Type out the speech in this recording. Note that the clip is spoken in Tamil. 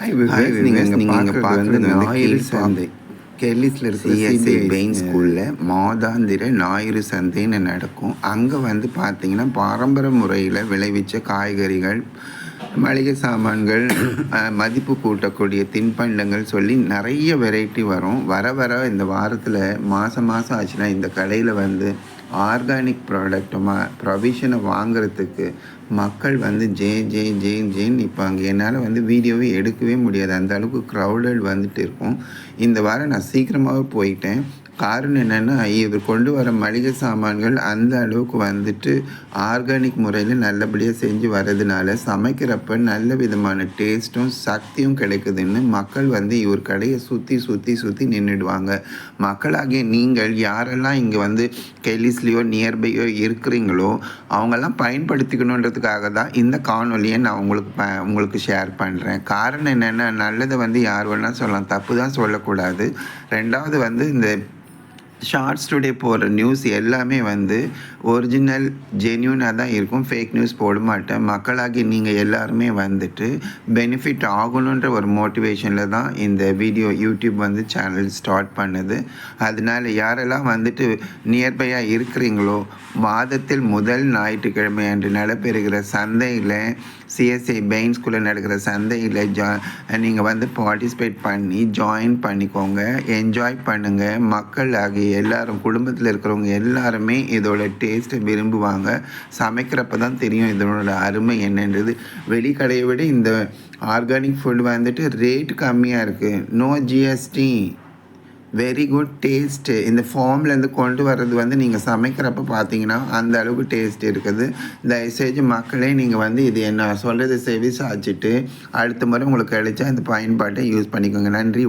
Hi பார்க்கறது ஞாயிறு சந்தை. கெல்லிஸில் இருக்கிற சிஎஸ்ஐ பெயின் ஸ்கூலில் மாதாந்திர ஞாயிறு சந்தைன்னு நடக்கும். அங்கே வந்து பார்த்தீங்கன்னா பாரம்பரிய முறையில் விளைவிச்ச காய்கறிகள் மளிகை சாமான்கள் மதிப்பு கூட்டக்கூடிய தின்பண்டங்கள் சொல்லி நிறைய வெரைட்டி வரும். வர வர இந்த வாரத்தில் மாதம் மாதம் ஆச்சுன்னா இந்த கடையில் வந்து ஆர்கானிக் ப்ராடக்ட்டுமா ப்ரொவிஷனை வாங்குறதுக்கு மக்கள் வந்து ஜே ஜே ஜே ஜேன்னு நிற்பாங்க என்னால் வந்து வீடியோவே எடுக்கவே முடியாது. அந்த அளவுக்கு க்ரௌடட் வந்துட்டு இருக்கும். இந்த வாரம் நான் சீக்கிரமாகவே போயிட்டேன். காரணம் என்னென்னா இவர் கொண்டு வர மளிகை சாமான்கள் அந்த அளவுக்கு வந்துட்டு ஆர்கானிக் முறையில் நல்லபடியாக செஞ்சு வரதுனால சமைக்கிறப்ப நல்ல விதமான டேஸ்ட்டும் சக்தியும் கிடைக்குதுன்னு மக்கள் வந்து இவர் கடையை சுற்றி சுற்றி சுற்றி நின்றுடுவாங்க மக்களாகிய நீங்கள் யாரெல்லாம் இங்கே வந்து கெலிஸ்லேயோ நியர்பையோ இருக்கிறீங்களோ அவங்கெல்லாம் பயன்படுத்திக்கணுன்றதுக்காக தான் இந்த காணொலியை நான் உங்களுக்கு ப உங்களுக்கு ஷேர் பண்ணுறேன் காரணம் என்னென்னா நல்லதை வந்து யார் வேணால் சொல்லலாம். தப்பு தான் சொல்லக்கூடாது. ரெண்டாவது வந்து இந்த ஷார்ட்ஸ் டுடே போடுற நியூஸ் எல்லாமே வந்து ஒரிஜினல் ஜென்யூனாக தான் இருக்கும். ஃபேக் நியூஸ் போட மாட்டேன். மக்களாகி நீங்கள் எல்லாருமே வந்துட்டு பெனிஃபிட் ஆகணுன்ற ஒரு மோட்டிவேஷனில் தான் இந்த வீடியோ யூடியூப் வந்து சேனல் ஸ்டார்ட் பண்ணுது. அதனால யாரெல்லாம் வந்துட்டு நியர்பையாக இருக்கிறீங்களோ மாதத்தில் முதல் ஞாயிற்றுக்கிழமை அன்று நடைபெறுகிற சந்தையில் சிஎஸ்ஐ பெயின் ஸ்கூலில் நடக்கிற சந்தையில் ஜா நீங்கள் வந்து பார்ட்டிசிபேட் பண்ணி ஜாயின் பண்ணிக்கோங்க. என்ஜாய் பண்ணுங்கள் மக்கள் எல்லாரும் குடும்பத்தில் இருக்கிறவங்க எல்லாருமே இதோட டேஸ்ட்டை விரும்புவாங்க. சமைக்கிறப்ப தான் தெரியும் இதனோட அருமை என்னன்றது. வெளிக்கடையை விட இந்த ஆர்கானிக் ஃபுட் வந்துட்டு ரேட் கம்மியாக இருக்குது no GST very good taste இந்த ஃபார்ம்லேருந்து கொண்டு வர்றது வந்து நீங்கள் சமைக்கிறப்ப பார்த்தீங்கன்னா அந்த அளவுக்கு டேஸ்ட் இருக்குது. தயவுசெய்து மக்களே நீங்கள் வந்து இது என்ன சொல்கிறது செவி சாய்ச்சிட்டு அடுத்த முறை உங்களுக்கு கிடைச்சா இந்த பயன்பாட்டை யூஸ் பண்ணிக்கோங்க. நன்றி